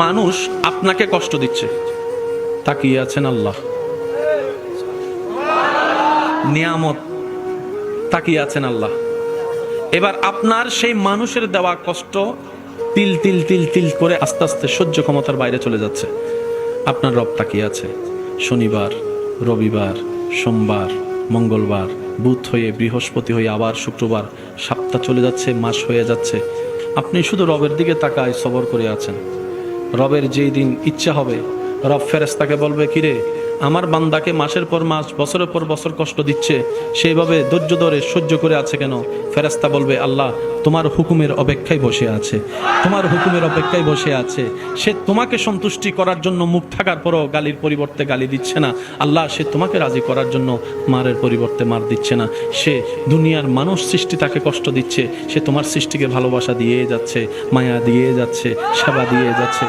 মানুষ আপনাকে কষ্ট দিচ্ছে। তাকিয়ে আছেন আল্লাহ। নিয়ামত। তাকিয়ে আছেন আল্লাহ। এবার আপনার সেই মানুষের দেওয়া কষ্ট তিল তিল তিল তিল করে আস্তে আস্তে সহ্য ক্ষমতার বাইরে চলে যাচ্ছে। আপনার রব তাকিয়ে আছে। শনিবার, রবিবার, সোমবার, মঙ্গলবার, বুধ হয়ে, বৃহস্পতি হয়ে, আবার শুক্রবার, সপ্তাহ চলে যাচ্ছে, মাস হয়ে যাচ্ছে। আপনি শুধু রবের দিকে তাকায় সবর করে আছেন। রবের যেই দিন ইচ্ছা হবে রব ফেরেস্তাকে বলবে কিরে আমার বান্দাকে মাসের পর মাস, বছরের পর বছর কষ্ট দিচ্ছে, সেইভাবে ধৈর্য ধরে সহ্য করে আছে কেন? ফেরেস্তা বলবে, আল্লাহ, তোমার হুকুমের অপেক্ষায় বসে আছে। তোমার হুকুমের অপেক্ষায় বসে আছে। সে তোমাকে সন্তুষ্টি করার জন্য মুখ থাকার পরও গালির পরিবর্তে গালি দিচ্ছে না। আল্লাহ, সে তোমাকে রাজি করার জন্য মারের পরিবর্তে মার দিচ্ছে না। সে দুনিয়ার মানুষ সৃষ্টি তাকে কষ্ট দিচ্ছে। সে তোমার সৃষ্টিকে ভালোবাসা দিয়ে যাচ্ছে, মায়া দিয়ে যাচ্ছে, সেবা দিয়ে যাচ্ছে।